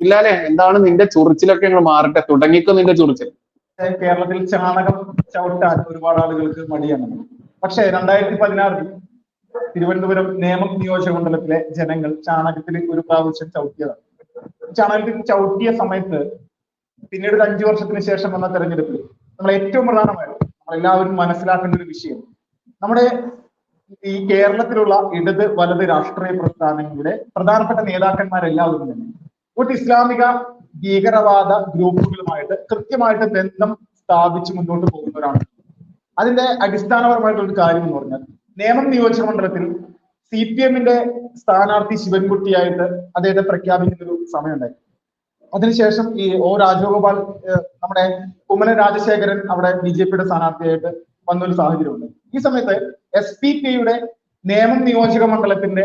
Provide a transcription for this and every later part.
ബില്ലാലെ എന്താണ് നിന്റെ ചൊറിച്ചിലൊക്കെ അങ്ങ് മാറട്ടെ? തുടങ്ങിക്കോ നിന്റെ ചൊറിച്ചിൽ. കേരളത്തിൽ ചാണകം ചവിട്ടാൻ ഒരുപാട് ആളുകൾക്ക് മടിയാണ്. പക്ഷേ രണ്ടായിരത്തി പതിനാറിൽ തിരുവനന്തപുരം നേമം നിയോജക മണ്ഡലത്തിലെ ജനങ്ങൾ ചാണകത്തിൽ ഒരു പ്രാവശ്യം ചവിട്ടിയതാണ്. ചാണകത്തിൽ ചവിട്ടിയ സമയത്ത് പിന്നീട് ഒരു അഞ്ചു വർഷത്തിന് ശേഷം വന്ന തെരഞ്ഞെടുപ്പിൽ നമ്മൾ ഏറ്റവും പ്രധാനമായിട്ട് നമ്മളെല്ലാവരും മനസ്സിലാക്കേണ്ട ഒരു വിഷയം. നമ്മുടെ ഈ കേരളത്തിലുള്ള ഇടത് വലത് രാഷ്ട്രീയ പ്രസ്ഥാനങ്ങളുടെ പ്രധാനപ്പെട്ട നേതാക്കന്മാരെല്ലാവരും തന്നെ ഒരു ഇസ്ലാമിക ഭീകരവാദ ഗ്രൂപ്പുകളുമായിട്ട് കൃത്യമായിട്ട് ബന്ധം സ്ഥാപിച്ച് മുന്നോട്ട് പോകുന്നവരാണ്. അതിന്റെ അടിസ്ഥാനപരമായിട്ടുള്ള ഒരു കാര്യം എന്ന് പറഞ്ഞാൽ നേമം നിയോജക മണ്ഡലത്തിൽ സി പി എമ്മിന്റെ സ്ഥാനാർത്ഥി ശിവൻകുട്ടിയായിട്ട് അദ്ദേഹത്തെ പ്രഖ്യാപിക്കുന്ന ഒരു സമയമുണ്ടായി. അതിനുശേഷം ഈ ഒ രാജഗോപാൽ നമ്മുടെ കുമ്മനം രാജശേഖരൻ അവിടെ ബി ജെ പിയുടെ സ്ഥാനാർത്ഥിയായിട്ട് വന്നൊരു സാഹചര്യമുണ്ട്. ഈ സമയത്ത് എസ് പി പിയുടെ നേമം നിയോജക മണ്ഡലത്തിന്റെ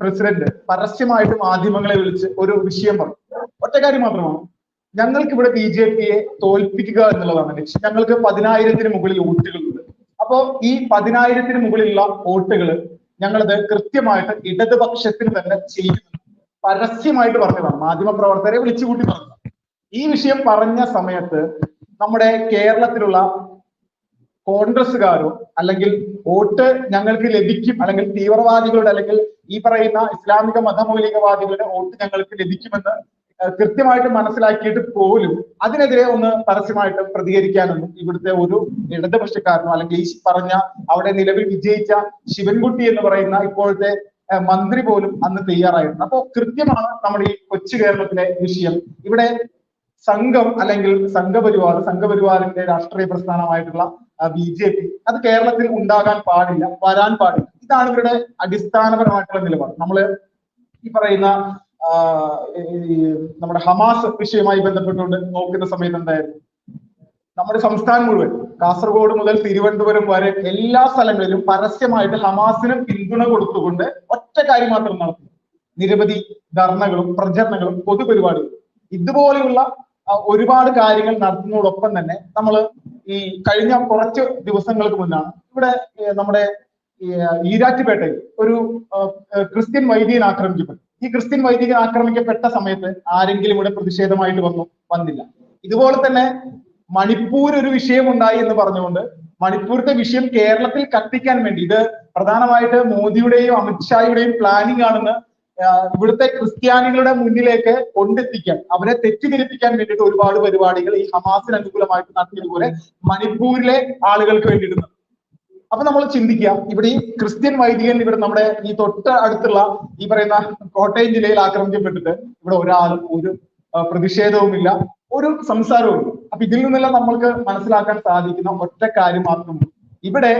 പ്രസിഡന്റ് പരസ്യമായിട്ട് മാധ്യമങ്ങളെ വിളിച്ച് ഒരു വിഷയം പറഞ്ഞു. ഒറ്റ കാര്യം മാത്രമാണ്. ഞങ്ങൾക്ക് ഇവിടെ ബി ജെ പിയെ തോൽപ്പിക്കുക എന്നുള്ളതാണ് ലക്ഷ്യം. ഞങ്ങൾക്ക് പതിനായിരത്തിന് മുകളിൽ വോട്ടുകളുണ്ട്. അപ്പോ ഈ പതിനായിരത്തിന് മുകളിലുള്ള വോട്ടുകൾ ഞങ്ങളത് കൃത്യമായിട്ട് ഇടതുപക്ഷത്തിന് തന്നെ ചെയ്യുന്നു പരസ്യമായിട്ട് പറഞ്ഞതാണ്. മാധ്യമ പ്രവർത്തകരെ വിളിച്ചു കൂട്ടി പറഞ്ഞു ഈ വിഷയം പറഞ്ഞ സമയത്ത് നമ്മുടെ കേരളത്തിലുള്ള കോൺഗ്രസ്സുകാരോ അല്ലെങ്കിൽ വോട്ട് ഞങ്ങൾക്ക് ലഭിക്കും അല്ലെങ്കിൽ തീവ്രവാദികളുടെ അല്ലെങ്കിൽ ഈ പറയുന്ന ഇസ്ലാമിക മതമൗലികവാദികളുടെ വോട്ട് ഞങ്ങൾക്ക് ലഭിക്കുമെന്ന് കൃത്യമായിട്ട് മനസ്സിലാക്കിയിട്ട് പോലും അതിനെതിരെ ഒന്ന് പരസ്യമായിട്ട് പ്രതികരിക്കാനൊന്നും ഇവിടുത്തെ ഒരു ഇടതുപക്ഷക്കാരനോ അല്ലെങ്കിൽ ഈ പറഞ്ഞ അവിടെ നിലവിൽ വിജയിച്ച ശിവൻകുട്ടി എന്ന് പറയുന്ന ഇപ്പോഴത്തെ മന്ത്രി പോലും അന്ന് തയ്യാറായിരുന്നു. അപ്പോ കൃത്യമാണ് നമ്മുടെ ഈ കൊച്ചു കേരളത്തിലെ വിഷയം. ഇവിടെ സംഘം അല്ലെങ്കിൽ സംഘപരിവാർ സംഘപരിവാറിന്റെ രാഷ്ട്രീയ പ്രസ്ഥാനമായിട്ടുള്ള ബി ജെ പി അത് കേരളത്തിൽ ഉണ്ടാകാൻ പാടില്ല വരാൻ പാടില്ല. ഇതാണ് ഇവരുടെ അടിസ്ഥാനപരമായിട്ടുള്ള നിലപാട്. നമ്മൾ ഈ പറയുന്ന നമ്മുടെ ഹമാസ് വിഷയമായി ബന്ധപ്പെട്ടുകൊണ്ട് നോക്കുന്ന സമയത്ത് എന്തായിരുന്നു? നമ്മുടെ സംസ്ഥാനം മുഴുവൻ കാസർഗോഡ് മുതൽ തിരുവനന്തപുരം വരെ എല്ലാ സ്ഥലങ്ങളിലും പരസ്യമായിട്ട് ഹമാസിന് പിന്തുണ കൊടുത്തുകൊണ്ട് ഒറ്റ കാര്യം മാത്രം നടത്തി നിരവധി ധർണകളും പ്രചരണങ്ങളും പൊതുപരിപാടികളും. ഇതുപോലെയുള്ള ഒരുപാട് കാര്യങ്ങൾ നടത്തുന്നതോടൊപ്പം തന്നെ നമ്മൾ ഈ കഴിഞ്ഞ കുറച്ച് ദിവസങ്ങൾക്ക് മുന്നാണ് ഇവിടെ നമ്മുടെ ഈരാറ്റുപേട്ടയിൽ ഒരു ക്രിസ്ത്യൻ വൈദികൻ ആക്രമിക്കപ്പെട്ടു. ഈ ക്രിസ്ത്യൻ വൈദികൻ ആക്രമിക്കപ്പെട്ട സമയത്ത് ആരെങ്കിലും ഇവിടെ പ്രതിഷേധമായിട്ട് വന്നു വന്നില്ല. ഇതുപോലെ തന്നെ മണിപ്പൂർ ഒരു വിഷയം ഉണ്ടായി എന്ന് പറഞ്ഞുകൊണ്ട് മണിപ്പൂരിന്റെ വിഷയം കേരളത്തിൽ കത്തിക്കാൻ വേണ്ടി ഇത് പ്രധാനമായിട്ട് മോദിയുടെയും അമിത്ഷായുടെയും പ്ലാനിംഗ് ആണെന്ന് ഇവിടുത്തെ ക്രിസ്ത്യാനികളുടെ മുന്നിലേക്ക് കൊണ്ടെത്തിക്കാൻ അവരെ തെറ്റിദ്ധരിപ്പിക്കാൻ വേണ്ടിയിട്ട് ഒരുപാട് പരിപാടികൾ ഈ ഹമാസിന് അനുകൂലമായിട്ട് നടത്തിയതുപോലെ മണിപ്പൂരിലെ ആളുകൾക്ക് വേണ്ടിയിട്ട്. അപ്പൊ നമ്മൾ ചിന്തിക്കുക ഇവിടെ ഈ ക്രിസ്ത്യൻ വൈദികൻ ഇവിടെ നമ്മുടെ ഈ തൊട്ട് അടുത്തുള്ള ഈ പറയുന്ന കോട്ടയം ജില്ലയിൽ ആക്രമിക്കപ്പെട്ടിട്ട് ഇവിടെ ഒരാളും ഒരു പ്രതിഷേധവുമില്ല ഒരു സംസാരവുമില്ല അപ്പൊ ഇതിൽ നിന്നെല്ലാം നമ്മൾക്ക് മനസ്സിലാക്കാൻ സാധിക്കുന്ന ഒറ്റ കാര്യം മാത്രം ഇവിടെ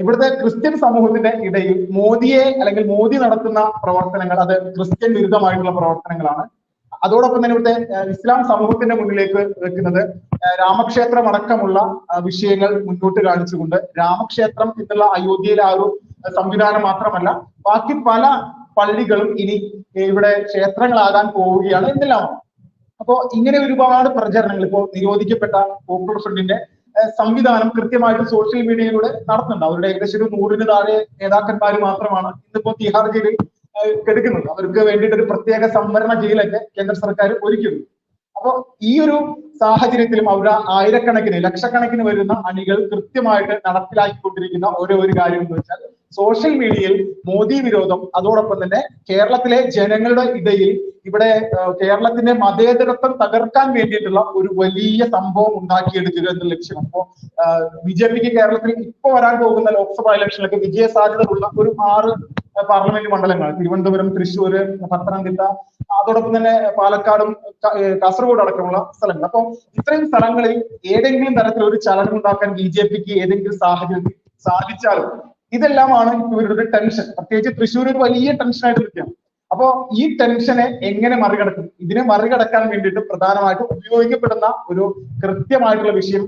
ഇവിടുത്തെ ക്രിസ്ത്യൻ സമൂഹത്തിന്റെ ഇടയിൽ മോദിയെ അല്ലെങ്കിൽ മോദി നടത്തുന്ന പ്രവർത്തനങ്ങൾ അത് ക്രിസ്ത്യൻ വിരുദ്ധമായിട്ടുള്ള പ്രവർത്തനങ്ങളാണ്. അതോടൊപ്പം തന്നെ ഇവിടുത്തെ ഇസ്ലാം സമൂഹത്തിന്റെ മുന്നിലേക്ക് വെക്കുന്നത് രാമക്ഷേത്രം അടക്കമുള്ള വിഷയങ്ങൾ മുന്നോട്ട് കാണിച്ചുകൊണ്ട് രാമക്ഷേത്രം എന്നുള്ള അയോധ്യയിലെ ആ ഒരു സംവിധാനം മാത്രമല്ല ബാക്കി പല പള്ളികളും ഇനി ഇവിടെ ക്ഷേത്രങ്ങളാകാൻ പോവുകയാണ് എന്നെല്ലാമാണ്. അപ്പോ ഇങ്ങനെ ഒരുപാട് പ്രചരണങ്ങൾ ഇപ്പോ നിരോധിക്കപ്പെട്ട പോപ്പുലർ ഫ്രണ്ടിന്റെ സംവിധാനം കൃത്യമായിട്ട് സോഷ്യൽ മീഡിയയിലൂടെ നടത്തുന്നുണ്ട്. അവരുടെ ഏകദേശം ഒരു നൂറിന് താഴെ നേതാക്കന്മാർ മാത്രമാണ് ഇന്നിപ്പോ തിഹാർ ജയിലിൽ കെടുക്കുന്നത്. അവർക്ക് വേണ്ടിയിട്ട് ഒരു പ്രത്യേക സംവരണ ജയിലൊക്കെ കേന്ദ്ര സർക്കാർ ഒരുക്കുന്നു അപ്പോൾ ഈ ഒരു സാഹചര്യത്തിലും അവരുടെ ആയിരക്കണക്കിന് ലക്ഷക്കണക്കിന് വരുന്ന അണികൾ കൃത്യമായിട്ട് നടപ്പിലാക്കിക്കൊണ്ടിരിക്കുന്ന ഓരോ ഒരു കാര്യം എന്ന് വെച്ചാൽ സോഷ്യൽ മീഡിയയിൽ മോദി വിരോധം അതോടൊപ്പം തന്നെ കേരളത്തിലെ ജനങ്ങളുടെ ഇടയിൽ ഇവിടെ കേരളത്തിന്റെ മതേതരത്വം തകർക്കാൻ വേണ്ടിയിട്ടുള്ള ഒരു വലിയ സംഭവം ഉണ്ടാക്കിയെടുക്കുക എന്ന ലക്ഷ്യം. അപ്പോ ബി ജെ പിക്ക് കേരളത്തിൽ ഇപ്പൊ വരാൻ പോകുന്ന ലോക്സഭാ ഇലക്ഷനിലൊക്കെ വിജയ സാധ്യത ഉള്ള ഒരു ആറ് പാർലമെന്റ് മണ്ഡലങ്ങൾ തിരുവനന്തപുരം തൃശ്ശൂർ പത്തനംതിട്ട അതോടൊപ്പം തന്നെ പാലക്കാടും കാസർഗോഡ് അടക്കമുള്ള സ്ഥലങ്ങൾ. അപ്പൊ ഇത്രയും സ്ഥലങ്ങളിൽ ഏതെങ്കിലും തരത്തിൽ ഒരു ചലനം ഉണ്ടാക്കാൻ ബി ജെ പിക്ക് ഏതെങ്കിലും സാഹചര്യത്തിൽ സാധിച്ചാലും ഇതെല്ലാമാണ് ഇവരുടെ ടെൻഷൻ പ്രത്യേകിച്ച് തൃശ്ശൂർ ഒരു വലിയ ടെൻഷനായിട്ട് നിൽക്കുകയാണ്. അപ്പോ ഈ ടെൻഷനെ എങ്ങനെ മറികടക്കും? ഇതിനെ മറികടക്കാൻ വേണ്ടിയിട്ട് പ്രധാനമായിട്ടും ഉപയോഗിക്കപ്പെടുന്ന ഒരു കൃത്യമായിട്ടുള്ള വിഷയം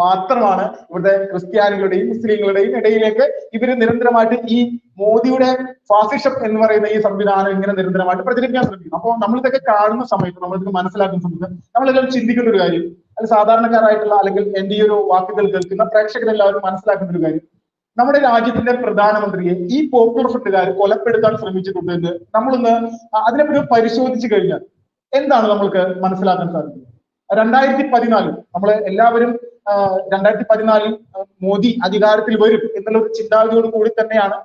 മാത്രമാണ് ഇവിടുത്തെ ക്രിസ്ത്യാനികളുടെയും മുസ്ലിങ്ങളുടെയും ഇടയിലേക്ക് ഇവർ നിരന്തരമായിട്ട് ഈ മോദിയുടെ ഫാസിഷം എന്ന് പറയുന്ന ഈ സംവിധാനം ഇങ്ങനെ നിരന്തരമായിട്ട് പ്രചരിപ്പിക്കാൻ ശ്രമിക്കുന്നു. അപ്പോൾ നമ്മൾ ഇതൊക്കെ കാണുന്ന സമയത്ത് നമ്മൾ മനസ്സിലാക്കുന്ന സമയത്ത് നമ്മളെല്ലാം ചിന്തിക്കുന്ന ഒരു കാര്യം അത് സാധാരണക്കാരായിട്ടുള്ള അല്ലെങ്കിൽ എന്റെ ഈ ഒരു വാക്കുകൾ കേൾക്കുന്ന പ്രേക്ഷകരെല്ലാവരും മനസ്സിലാക്കുന്ന ഒരു കാര്യം നമ്മുടെ രാജ്യത്തിന്റെ പ്രധാനമന്ത്രിയെ ഈ പോപ്പുലർ ഫ്രണ്ടുകാർ കൊലപ്പെടുത്താൻ ശ്രമിച്ചിട്ടുണ്ട് എന്ന് നമ്മളൊന്ന് അതിനെപ്പറ്റി പരിശോധിച്ചു കഴിഞ്ഞാൽ എന്താണ് നമ്മൾക്ക് മനസ്സിലാക്കാൻ സാധിക്കുന്നത്? രണ്ടായിരത്തി പതിനാലിൽ നമ്മൾ എല്ലാവരും രണ്ടായിരത്തി പതിനാലിൽ മോദി അധികാരത്തിൽ വരും എന്നുള്ള ഒരു ചിന്താഗതിയോട് കൂടി തന്നെയാണ്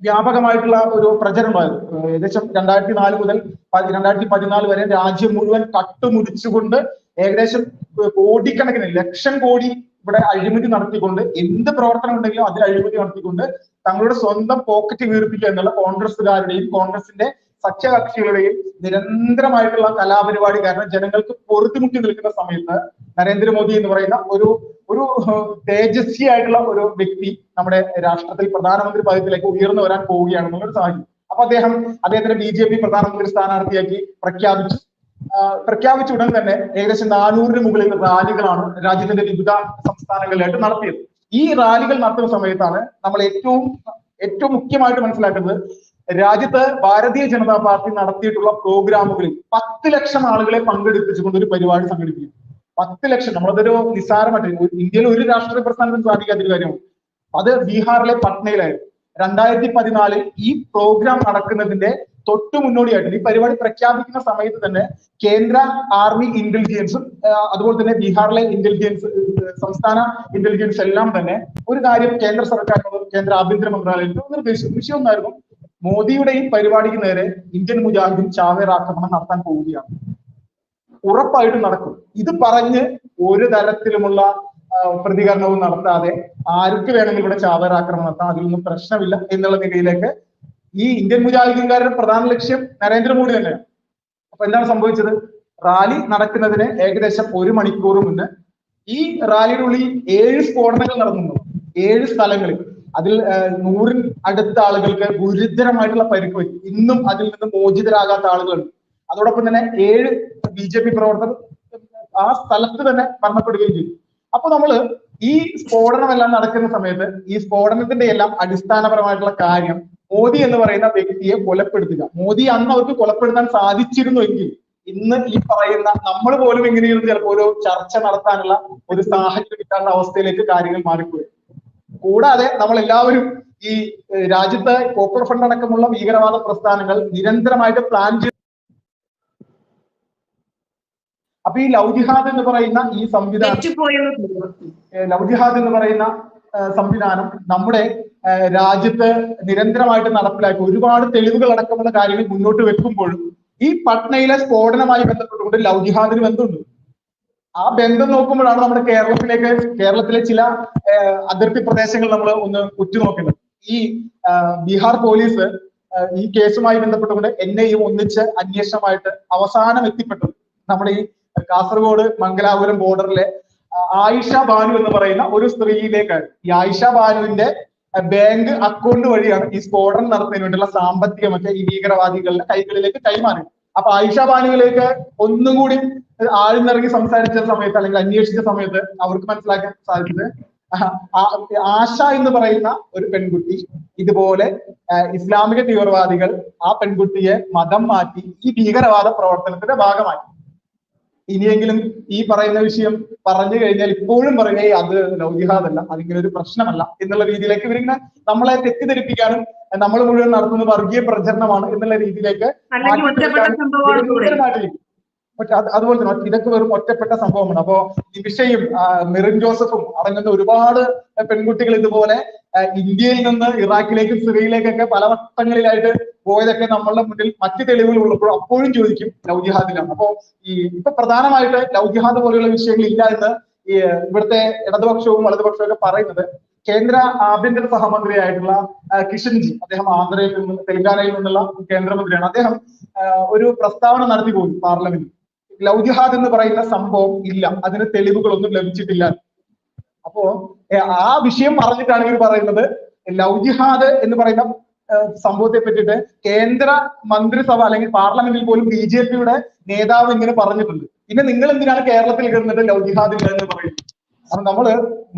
വ്യാപകമായിട്ടുള്ള ഒരു പ്രചരണമായത് ഏകദേശം രണ്ടായിരത്തി നാല് മുതൽ രണ്ടായിരത്തി പതിനാല് വരെ രാജ്യം മുഴുവൻ കട്ടുമുടിച്ചുകൊണ്ട് ഏകദേശം കോടിക്കണക്കിന് ലക്ഷം കോടി ഇവിടെ അഴിമതി നടത്തിക്കൊണ്ട് എന്ത് പ്രവർത്തനം ഉണ്ടെങ്കിലും അതിൽ അഴിമതി നടത്തിക്കൊണ്ട് തങ്ങളുടെ സ്വന്തം പോക്കറ്റ് വീർപ്പിക്കുക എന്നുള്ള കോൺഗ്രസ്സുകാരുടെയും കോൺഗ്രസിന്റെ സഖ്യകക്ഷികളുടെയും നിരന്തരമായിട്ടുള്ള കലാപരിപാടി കാരണം ജനങ്ങൾക്ക് പൊറുതിമുട്ടി നിൽക്കുന്ന സമയത്ത് നരേന്ദ്രമോദി എന്ന് പറയുന്ന ഒരു ഒരു ഏഹ്, തേജസ്വി ആയിട്ടുള്ള ഒരു വ്യക്തി നമ്മുടെ രാഷ്ട്രത്തിൽ പ്രധാനമന്ത്രി പദത്തിലേക്ക് ഉയർന്നു വരാൻ പോവുകയാണെന്നുള്ളൊരു സാഹചര്യം. അപ്പൊ അദ്ദേഹം അദ്ദേഹത്തിന്റെ ബി ജെ പി പ്രധാനമന്ത്രി സ്ഥാനാർത്ഥിയാക്കി പ്രഖ്യാപിച്ചു. പ്രഖ്യാപിച്ച ഉടൻ തന്നെ ഏകദേശം നാനൂറിന് മുകളിൽ റാലികളാണ് രാജ്യത്തിന്റെ വിവിധ സംസ്ഥാനങ്ങളിലായിട്ട് നടത്തിയത്. ഈ റാലികൾ നടത്തുന്ന സമയത്താണ് നമ്മൾ ഏറ്റവും ഏറ്റവും മുഖ്യമായിട്ട് മനസ്സിലാക്കുന്നത് രാജ്യത്ത് ഭാരതീയ ജനതാ പാർട്ടി നടത്തിയിട്ടുള്ള പ്രോഗ്രാമുകളിൽ പത്ത് ലക്ഷം ആളുകളെ പങ്കെടുപ്പിച്ചുകൊണ്ട് ഒരു പരിപാടി സംഘടിപ്പിക്കും പത്ത് ലക്ഷം. നമ്മളതൊരു നിസ്സാരമായിട്ട് ഇന്ത്യയിൽ ഒരു രാഷ്ട്രീയ പ്രസ്ഥാനത്തിന് സാധിക്കാത്തൊരു കാര്യമാണ്. അത് ബീഹാറിലെ പട്നയിലായിരുന്നു. രണ്ടായിരത്തി പതിനാലിൽ ഈ പ്രോഗ്രാം നടക്കുന്നതിന്റെ തൊട്ടു മുന്നോടിയായിട്ട് ഈ പരിപാടി പ്രഖ്യാപിക്കുന്ന സമയത്ത് തന്നെ കേന്ദ്ര ആർമി ഇന്റലിജൻസും അതുപോലെ തന്നെ ബീഹാറിലെ ഇന്റലിജൻസ് സംസ്ഥാന ഇന്റലിജൻസ് എല്ലാം തന്നെ ഒരു കാര്യം കേന്ദ്ര സർക്കാരിനോടും കേന്ദ്ര ആഭ്യന്തര മന്ത്രാലയത്തിനും നിർദ്ദേശിച്ചു. വിഷയം ഒന്നായിരുന്നു മോദിയുടെ ഈ പരിപാടിക്ക് നേരെ ഇന്ത്യൻ മുജാഹിദീൻ ചാവേർ ആക്രമണം നടത്താൻ പോവുകയാണ്. ഉറപ്പായിട്ടും നടക്കും. ഇത് പറഞ്ഞ് ഒരു തരത്തിലുമുള്ള പ്രതികരണവും നടത്താതെ ആർക്ക് വേണമെങ്കിലും ഇവിടെ ചാവേർ ആക്രമണം നടത്താം അതിലൊന്നും പ്രശ്നമില്ല എന്നുള്ള നിലയിലേക്ക് ഈ ഇന്ത്യൻ മുജാഹിദീൻകാരുടെ പ്രധാന ലക്ഷ്യം നരേന്ദ്രമോദി തന്നെയാണ്. അപ്പൊ എന്താണ് സംഭവിച്ചത്? റാലി നടക്കുന്നതിന് ഏകദേശം ഒരു മണിക്കൂർ മുന്നേ ഈ റാലിയുടെ ഉള്ളിൽ ഏഴ് സ്ഫോടനങ്ങൾ നടന്നു ഏഴ് സ്ഥലങ്ങളിൽ. അതിൽ നൂറിൽ അടുത്ത ആളുകൾക്ക് ഗുരുതരമായിട്ടുള്ള പരിക്ക് പറ്റി. ഇന്നും അതിൽ നിന്ന് മോചിതരാകാത്ത ആളുകളുണ്ട്. അതോടൊപ്പം തന്നെ ഏഴ് ബി ജെ പി പ്രവർത്തകർ ആ സ്ഥലത്ത് തന്നെ മരണപ്പെടുകയും ചെയ്തു. അപ്പൊ നമ്മൾ ഈ സ്ഫോടനമെല്ലാം നടക്കുന്ന സമയത്ത് ഈ സ്ഫോടനത്തിന്റെ എല്ലാം അടിസ്ഥാനപരമായിട്ടുള്ള കാര്യം മോദി എന്ന് പറയുന്ന വ്യക്തിയെ കൊലപ്പെടുത്തുക. മോദി അന്ന് അവർക്ക് കൊലപ്പെടുത്താൻ സാധിച്ചിരുന്നു എങ്കിൽ ഇന്ന് ഈ പറയുന്ന നമ്മൾ പോലും എങ്ങനെയും ചിലപ്പോൾ ഒരു ചർച്ച നടത്താനുള്ള ഒരു സാഹചര്യം കിട്ടാത്ത അവസ്ഥയിലേക്ക് കാര്യങ്ങൾ മാറിപ്പോയി. കൂടാതെ നമ്മൾ എല്ലാവരും ഈ രാജ്യത്ത് കോപ്പർ ഫണ്ട് അടക്കമുള്ള ഭീകരവാദ പ്രസ്ഥാനങ്ങൾ നിരന്തരമായിട്ട് പ്ലാൻ ചെയ്ത് അപ്പൊ ഈ ലവ് ജിഹാദ് എന്ന് പറയുന്ന ഈ സംവിധാനം ലൗജിഹാദ് ഏഹ് ലവ് ജിഹാദ് എന്ന് പറയുന്ന സംവിധാനം നമ്മുടെ രാജ്യത്ത് നിരന്തരമായിട്ട് നടപ്പിലാക്കി ഒരുപാട് തെളിവുകൾ അടക്കമുള്ള കാര്യങ്ങൾ മുന്നോട്ട് വെക്കുമ്പോഴും ഈ പട്നയിലെ സ്ഫോടനമായി ബന്ധപ്പെട്ടുകൊണ്ട് ലവ് ജിഹാദിന് ബന്ധമുണ്ട്. ആ ബന്ധം നോക്കുമ്പോഴാണ് നമ്മുടെ കേരളത്തിലേക്ക് കേരളത്തിലെ ചില അതിർത്തി പ്രദേശങ്ങൾ നമ്മൾ ഒന്ന് ഉറ്റുനോക്കുന്നത്. ഈ ബീഹാർ പോലീസ് ഈ കേസുമായി ബന്ധപ്പെട്ടുകൊണ്ട് എൻ ഐയും ഒന്നിച്ച് അന്വേഷണമായിട്ട് അവസാനം എത്തിപ്പെട്ടത് നമ്മുടെ ഈ കാസർഗോഡ് മംഗലാപുരം ബോർഡറിലെ ആയിഷ ബാനു എന്ന് പറയുന്ന ഒരു സ്ത്രീയിലേക്കാണ് ഈ ആയിഷ ബാനുവിന്റെ ബാങ്ക് അക്കൗണ്ട് വഴിയാണ് ഈ സ്ഫോടനം നടത്തുന്നതിന് വേണ്ടിയുള്ള സാമ്പത്തികമൊക്കെ ഈ ഭീകരവാദികളുടെ കൈകളിലേക്ക് കൈമാറി. അപ്പൊ ആയിഷ ബാനുവിലേക്ക് ഒന്നും കൂടി ആഴ്ന്നിറങ്ങി സംസാരിച്ച സമയത്ത് അല്ലെങ്കിൽ അന്വേഷിച്ച സമയത്ത് അവർക്ക് മനസ്സിലാക്കാൻ സാധിച്ചത് ആശ എന്ന് പറയുന്ന ഒരു പെൺകുട്ടി ഇതുപോലെ ഇസ്ലാമിക തീവ്രവാദികൾ ആ പെൺകുട്ടിയെ മതം മാറ്റി ഈ ഭീകരവാദ പ്രവർത്തനത്തിന്റെ ഭാഗമാക്കി ഇനിയെങ്കിലും ഈ പറയുന്ന വിഷയം പറഞ്ഞു കഴിഞ്ഞാൽ ഇപ്പോഴും പറയുക അത് ലവ് ജിഹാദ് അല്ല അതിങ്ങനെ ഒരു പ്രശ്നമല്ല എന്നുള്ള രീതിയിലേക്ക് ഇവരിങ്ങനെ നമ്മളെ തെറ്റിദ്ധരിപ്പിക്കാനും നമ്മൾ മുഴുവൻ നടത്തുന്ന വർഗീയ പ്രചരണമാണ് എന്നുള്ള രീതിയിലേക്ക് അല്ലെങ്കിൽ അതുപോലെ തന്നെ ഇതൊക്കെ വെറും ഒറ്റപ്പെട്ട സംഭവമാണ്. അപ്പോ നിമിഷയും മെറിൻ ജോസഫും അടങ്ങുന്ന ഒരുപാട് പെൺകുട്ടികൾ ഇതുപോലെ ഇന്ത്യയിൽ നിന്ന് ഇറാഖിലേക്കും സിറിയയിലേക്കൊക്കെ പല വട്ടങ്ങളിലായിട്ട് പോയതൊക്കെ നമ്മളുടെ മുന്നിൽ മറ്റു തെളിവുകൾ ഉള്ളപ്പോൾ അപ്പോഴും ചോദിക്കും ലവ് ജിഹാദിലാണ് അപ്പോ ഈ ഇപ്പൊ പ്രധാനമായിട്ട് ലവ് ജിഹാദ് പോലെയുള്ള വിഷയങ്ങൾ ഇല്ല എന്ന് ഇവിടുത്തെ ഇടതുപക്ഷവും വലതുപക്ഷവും ഒക്കെ പറയുന്നത് കേന്ദ്ര ആഭ്യന്തര സഹമന്ത്രിയായിട്ടുള്ള കിഷൻജി. അദ്ദേഹം ആന്ധ്രയിൽ നിന്ന് തെലങ്കാനയിൽ നിന്നുള്ള കേന്ദ്രമന്ത്രിയാണ്. അദ്ദേഹം ഒരു പ്രസ്താവന നടത്തി പോയി പാർലമെന്റിൽ. ലവ് ജിഹാദ് എന്ന് പറയുന്ന സംഭവം ഇല്ല. അതിന് തെളിവുകളൊന്നും ലഭിച്ചിട്ടില്ല. അപ്പോ ആ വിഷയം പറഞ്ഞിട്ടാണ് ഇവർ പറയുന്നത്. ലവ് ജിഹാദ് എന്ന് പറയുന്ന സംഭവത്തെ പറ്റിയിട്ട് കേന്ദ്ര മന്ത്രിസഭ അല്ലെങ്കിൽ പാർലമെന്റിൽ പോലും ബി ജെ പിയുടെ നേതാവ് ഇങ്ങനെ പറഞ്ഞിട്ടുണ്ട്. പിന്നെ നിങ്ങൾ എന്തിനാണ് കേരളത്തിൽ കിടന്നിട്ട് ലവ് ജിഹാദ് ഇല്ല എന്ന് പറയുന്നത്? അപ്പൊ നമ്മൾ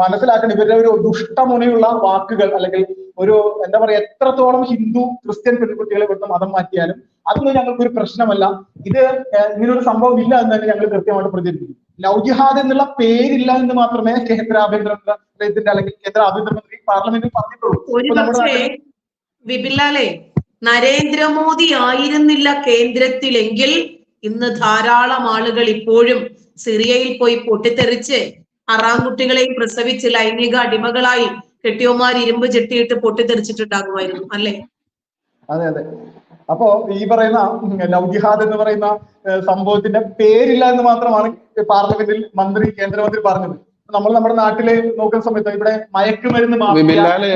മനസ്സിലാക്കണം ഇവരുടെ ഒരു ദുഷ്ടമുനയുള്ള വാക്കുകൾ അല്ലെങ്കിൽ ഒരു എന്താ പറയാ എത്രത്തോളം ഹിന്ദു ക്രിസ്ത്യൻ പെൺകുട്ടികളെ ഇവിടുത്തെ മതം മാറ്റിയാലും അതൊന്നും ഞങ്ങൾക്ക് ഒരു പ്രശ്നമല്ല. ഇത് ഇങ്ങനൊരു സംഭവം ഇല്ല എന്ന് തന്നെ ഞങ്ങൾ കൃത്യമായിട്ട് പ്രചരിപ്പിക്കും ലൗജിഹാദ് ജിഹാദ് എന്നുള്ള പേരില്ല എന്ന് മാത്രമേ കേന്ദ്ര ആഭ്യന്തര മന്ത്രാലയത്തിന്റെ അല്ലെങ്കിൽ കേന്ദ്ര ആഭ്യന്തരമന്ത്രി പാർലമെന്റിൽ പറഞ്ഞിട്ടുള്ളൂ. നരേന്ദ്രമോദി ആയിരുന്നില്ല കേന്ദ്രത്തിലെങ്കിൽ ഇന്ന് ധാരാളം ആളുകൾ ഇപ്പോഴും സിറിയയിൽ പോയി പൊട്ടിത്തെറിച്ച് അറാൻകുട്ടികളെയും പ്രസവിച്ച് ലൈംഗിക അടിമകളായി കെട്ടിയോമാർ ഇരുമ്പ് ചെട്ടിയിട്ട് പൊട്ടിത്തെറിച്ചിട്ടുണ്ടാകുമായിരുന്നു അല്ലെ? അതെ അതെ. അപ്പോ ഈ പറയുന്ന ലൗകിഹാദ് എന്ന് പറയുന്ന സംഭവത്തിന്റെ പേരില്ല എന്ന് മാത്രമാണ് പാർലമെന്റിൽ മന്ത്രി കേന്ദ്രമന്ത്രി പറഞ്ഞത്. നമ്മൾ നമ്മുടെ നാട്ടിൽ നോക്കുന്ന സമയത്ത് ഇവിടെ മയക്കുമരുന്ന്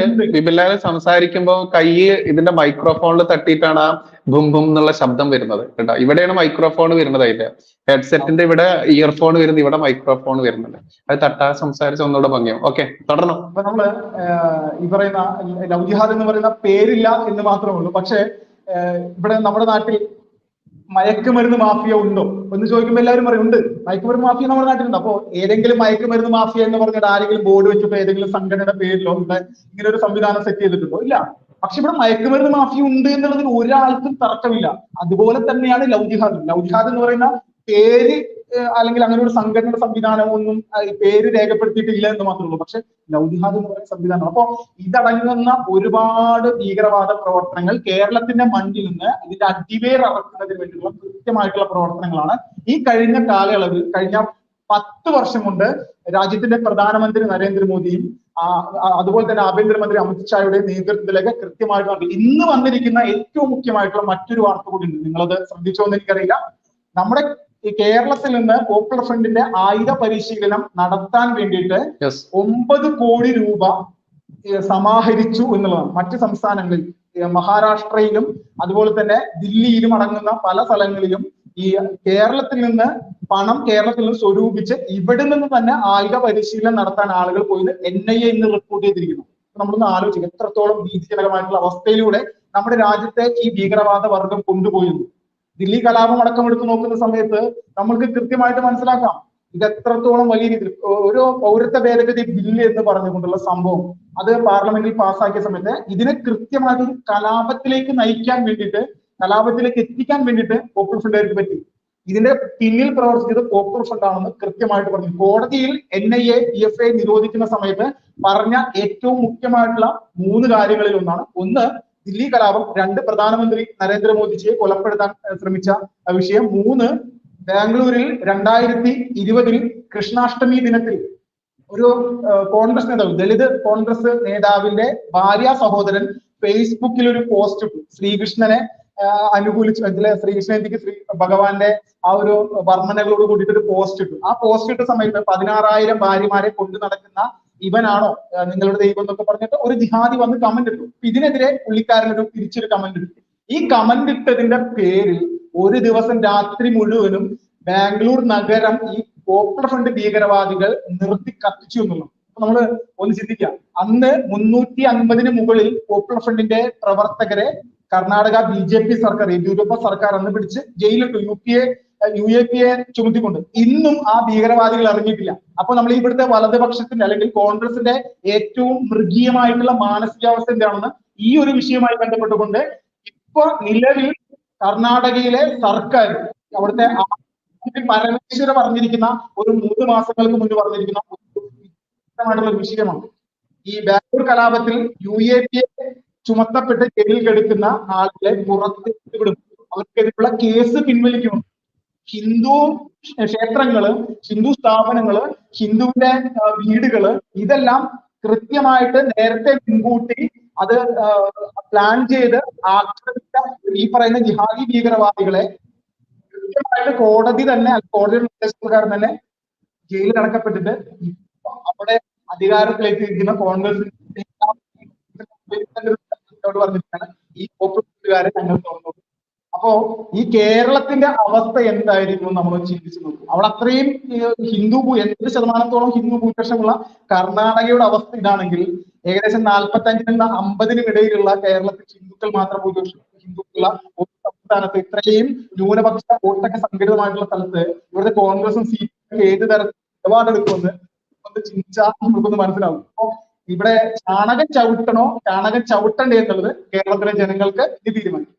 ഉണ്ട്. വിപിൻലാൽ സംസാരിക്കുമ്പോ കൈ ഇതിന്റെ മൈക്രോഫോണിൽ തട്ടിയിട്ടാണ് ആ ബും ബും എന്നുള്ള ശബ്ദം വരുന്നത് കേട്ടോ. ഇവിടെയാണ് മൈക്രോഫോൺ വരുന്നത് അതിന്റെ ഹെഡ്സെറ്റിന്റെ ഇവിടെ ഇയർഫോൺ വരുന്നത് ഇവിടെ മൈക്രോഫോൺ വരുന്നുണ്ട് അത് തട്ടാ സംസാരിച്ച ഒന്നുകൂടെ ഭംഗിയാവും. ഓക്കെ തുടർന്നു. അപ്പൊ നമ്മൾ ഈ പറയുന്ന ലൗജിഹാദ് എന്ന് പറയുന്ന പേരില്ല എന്ന് മാത്രമേ ഉള്ളൂ. പക്ഷെ ഇവിടെ നമ്മുടെ നാട്ടിൽ മയക്കുമരുന്ന് മാഫിയ ഉണ്ടോ? എന്ന് ചോദിക്കുമ്പോൾ എല്ലാവരും പറയും ഉണ്ട്. മയക്കുമരുന്ന് മാഫിയ നമ്മുടെ നാട്ടിലുണ്ട്. അപ്പോ ഏതെങ്കിലും മയക്കുമരുന്ന് മാഫിയ എന്ന് പറഞ്ഞിട്ട് ആരെങ്കിലും ബോർഡ് വെച്ചിട്ടോ ഏതെങ്കിലും സംഘടനയുടെ പേരിലോ ഇങ്ങനെ ഒരു സംവിധാനം സെറ്റ് ചെയ്തിട്ടുണ്ടോ? ഇല്ല. പക്ഷെ ഇവിടെ മയക്കുമരുന്ന് മാഫിയ ഉണ്ട് എന്നുള്ളതിൽ ഒരാൾക്കും തർക്കമില്ല. അതുപോലെ തന്നെയാണ് ലൗ ജിഹാദ് ലൗ ജിഹാദ് എന്ന് പറയുന്ന പേര് അല്ലെങ്കിൽ അങ്ങനെ ഒരു സംഘടനയുടെ സംവിധാനം ഒന്നും പേര് രേഖപ്പെടുത്തിയിട്ടില്ല എന്ന് മാത്രമേ ഉള്ളൂ. പക്ഷെ ലവ് ജിഹാദ് എന്ന് പറയുന്ന സംവിധാനം അപ്പോ ഇതടങ്ങുന്ന ഒരുപാട് ഭീകരവാദ പ്രവർത്തനങ്ങൾ കേരളത്തിന്റെ മണ്ണിൽ നിന്ന് ഇതിന്റെ അടിവേർ ഇറക്കുന്നതിന് വേണ്ടിയുള്ള കൃത്യമായിട്ടുള്ള പ്രവർത്തനങ്ങളാണ്. ഈ കഴിഞ്ഞ കാലയളവിൽ കഴിഞ്ഞ പത്ത് വർഷം കൊണ്ട് രാജ്യത്തിന്റെ പ്രധാനമന്ത്രി നരേന്ദ്രമോദിയും അതുപോലെ തന്നെ ആഭ്യന്തരമന്ത്രി അമിത്ഷായുടെ നേതൃത്വത്തിലേക്ക് കൃത്യമായിട്ട്. ഇന്ന് വന്നിരിക്കുന്ന ഏറ്റവും മുഖ്യമായിട്ടുള്ള മറ്റൊരു വാർത്ത കൂടി ഉണ്ട്. നിങ്ങളത് ശ്രദ്ധിച്ചോ എന്ന് എനിക്കറിയില്ല. നമ്മുടെ ഈ കേരളത്തിൽ നിന്ന് പോപ്പുലർ ഫ്രണ്ടിന്റെ ആയുധ പരിശീലനം നടത്താൻ വേണ്ടിയിട്ട് ഒമ്പത് കോടി രൂപ സമാഹരിച്ചു എന്നുള്ളതാണ്. മറ്റ് സംസ്ഥാനങ്ങളിൽ മഹാരാഷ്ട്രയിലും അതുപോലെ തന്നെ ദില്ലിയിലും അടങ്ങുന്ന പല സ്ഥലങ്ങളിലും ഈ കേരളത്തിൽ നിന്ന് പണം കേരളത്തിൽ നിന്ന് സ്വരൂപിച്ച് ഇവിടെ നിന്ന് തന്നെ ആയുധ പരിശീലനം നടത്താൻ ആളുകൾ പോയത് എൻ ഐ എ എന്ന് റിപ്പോർട്ട് ചെയ്തിരിക്കുന്നു. നമ്മളൊന്ന് ആലോചിക്കുക എത്രത്തോളം ഭീതിജനകമായിട്ടുള്ള അവസ്ഥയിലൂടെ നമ്മുടെ രാജ്യത്തെ ഈ ഭീകരവാദ വർഗം കൊണ്ടുപോയിരുന്നു ദില്ലി കലാപം അടക്കം എടുത്ത് നോക്കുന്ന സമയത്ത് നമ്മൾക്ക് കൃത്യമായിട്ട് മനസ്സിലാക്കാം. ഇത് എത്രത്തോളം വലിയ രീതിയിൽ ഒരു പൗരത്വ ഭേദഗതി ബില്ല് എന്ന് പറഞ്ഞുകൊണ്ടുള്ള സംഭവം. അത് പാർലമെന്റിൽ പാസ്സാക്കിയ സമയത്ത് ഇതിനെ കൃത്യമായിട്ട് കലാപത്തിലേക്ക് നയിക്കാൻ വേണ്ടിയിട്ട് കലാപത്തിലേക്ക് എത്തിക്കാൻ വേണ്ടിയിട്ട് പോപ്പുലർ ഫ്രണ്ടുകാർക്ക് പറ്റി. ഇതിന്റെ പിന്നിൽ പ്രവർത്തിച്ചത് പോപ്പുലർ ഫ്രണ്ട് ആണെന്ന് കൃത്യമായിട്ട് പറഞ്ഞു. കോടതിയിൽ N I A P F I നിരോധിക്കുന്ന സമയത്ത് പറഞ്ഞ ഏറ്റവും മുഖ്യമായിട്ടുള്ള മൂന്ന് കാര്യങ്ങളിൽ ഒന്നാണ് ഒന്ന് ദില്ലി കലാപം രണ്ട് പ്രധാനമന്ത്രി നരേന്ദ്രമോദിജിയെ കൊലപ്പെടുത്താൻ ശ്രമിച്ച വിഷയം. മൂന്ന് ബാംഗ്ലൂരിൽ രണ്ടായിരത്തി ഇരുപതിൽ കൃഷ്ണാഷ്ടമി ദിനത്തിൽ ഒരു കോൺഗ്രസ് നേതാവ് ദളിത് കോൺഗ്രസ് നേതാവിന്റെ ഭാര്യ സഹോദരൻ ഫേസ്ബുക്കിൽ ഒരു പോസ്റ്റ് ഇട്ടു. ശ്രീകൃഷ്ണനെ അനുകൂലിച്ചു അതിലെ ശ്രീകൃഷ്ണന്തിക്ക് ശ്രീ ഭഗവാന്റെ ആ ഒരു വർണനകളോട് കൂടിയിട്ട് ഒരു പോസ്റ്റ് ഇട്ടു. ആ പോസ്റ്റ് ഇട്ട സമയത്ത് പതിനാറായിരം ഭാര്യമാരെ കൊണ്ടു നടക്കുന്ന ഇവനാണോ നിങ്ങളുടെ ദൈവം എന്നൊക്കെ പറഞ്ഞിട്ട് ഒരു ജിഹാദി വന്ന് കമന്റ് ഇട്ടു. ഇതിനെതിരെ പുള്ളിക്കാരൻ ഒരു തിരിച്ചൊരു കമന്റ് ഇട്ടു. ഈ കമന്റ് ഇട്ടതിന്റെ പേരിൽ ഒരു ദിവസം രാത്രി മുഴുവനും ബാംഗ്ലൂർ നഗരം ഈ പോപ്പുലർ ഫ്രണ്ട് ഭീകരവാദികൾ നിർത്തി കത്തിച്ചു എന്നുള്ളത് നമ്മൾ ഒന്ന് ചിന്തിക്കാം. അന്ന് മുന്നൂറ്റി അൻപതിന് മുകളിൽ പോപ്പുലർ ഫ്രണ്ടിന്റെ പ്രവർത്തകരെ കർണാടക ബി ജെ പി സർക്കാർ യെദ്യൂരപ്പ സർക്കാർ അന്ന് പിടിച്ച് ജയിലിട്ടു. U P A U A P A ചുമത്തിക്കൊണ്ട്. ഇന്നും ആ ഭീകരവാദികൾ ഇറങ്ങിയിട്ടില്ല. അപ്പൊ നമ്മൾ ഇവിടുത്തെ വലതുപക്ഷത്തിന്റെ അല്ലെങ്കിൽ കോൺഗ്രസിന്റെ ഏറ്റവും മൃഗീയമായിട്ടുള്ള മാനസികാവസ്ഥ എന്താണെന്ന് ഈ ഒരു വിഷയവുമായി ബന്ധപ്പെട്ടുകൊണ്ട് ഇപ്പൊ നിലവിൽ കർണാടകയിലെ സർക്കാർ അവിടുത്തെ പരമേശ്വര പറഞ്ഞിരിക്കുന്ന ഒരു മൂന്ന് മാസങ്ങൾക്ക് മുന്നേ പറഞ്ഞിരിക്കുന്ന ഒരു വിഷയമാണ്. ഈ ബാംഗ്ലൂർ കലാപത്തിൽ യു എ പി എ ചുമത്തപ്പെട്ട് ജയിലിൽ കിടക്കുന്ന ആളുകളെ പുറത്തേക്ക് വിടും. അവർക്കെതിരെയുള്ള കേസ് പിൻവലിക്കണം ഹിന്ദു ക്ഷേത്രങ്ങൾ ഹിന്ദു സ്ഥാപനങ്ങൾ ഹിന്ദുവിന്റെ വീടുകൾ ഇതെല്ലാം കൃത്യമായിട്ട് നേരത്തെ മുൻകൂട്ടി അത് പ്ലാൻ ചെയ്ത് ആക്രമിച്ച ഈ പറയുന്ന ജിഹാദി ഭീകരവാദികളെ കൃത്യമായിട്ട് കോടതി തന്നെ കോടതി നിർദ്ദേശപ്രകാരം തന്നെ ജയിലിൽ അടക്കപ്പെട്ടിട്ട് അവിടെ അധികാരത്തിലേക്ക് ഇരിക്കുന്ന കോൺഗ്രസ് പറഞ്ഞിട്ടാണ് ഈ പോപ്പുലർകാരെ ഞങ്ങൾ തുറന്നു അപ്പോ ഈ കേരളത്തിന്റെ അവസ്ഥ എന്തായിരിക്കും നമ്മൾ ചിന്തിച്ചു നോക്കും. അവിടെ അത്രയും ഹിന്ദു എൺപത് ശതമാനത്തോളം ഹിന്ദു ഭൂരിപക്ഷമുള്ള കർണാടകയുടെ അവസ്ഥ ഇതാണെങ്കിൽ ഏകദേശം നാൽപ്പത്തി അഞ്ചിനും അമ്പതിനും ഇടയിലുള്ള കേരളത്തിൽ ഹിന്ദുക്കൾ മാത്രം ഭൂരിപക്ഷം. ഹിന്ദുക്കളുള്ള ഒരു സംസ്ഥാനത്ത് ഇത്രയും ന്യൂനപക്ഷ വോട്ടൊക്കെ സംഘടിതമായിട്ടുള്ള സ്ഥലത്ത് ഇവിടുത്തെ കോൺഗ്രസും സി ഏത് തരത്തിൽ നിലപാടെടുക്കുമെന്ന് ചിന്തിച്ചാൽ നമുക്കൊന്ന് മനസ്സിലാവും. അപ്പൊ ഇവിടെ ചാണകം ചവിട്ടണോ ചാണകം ചവിട്ടണ്ടേ എന്നുള്ളത് കേരളത്തിലെ ജനങ്ങൾക്ക് ഇത് തീരുമാനിക്കും.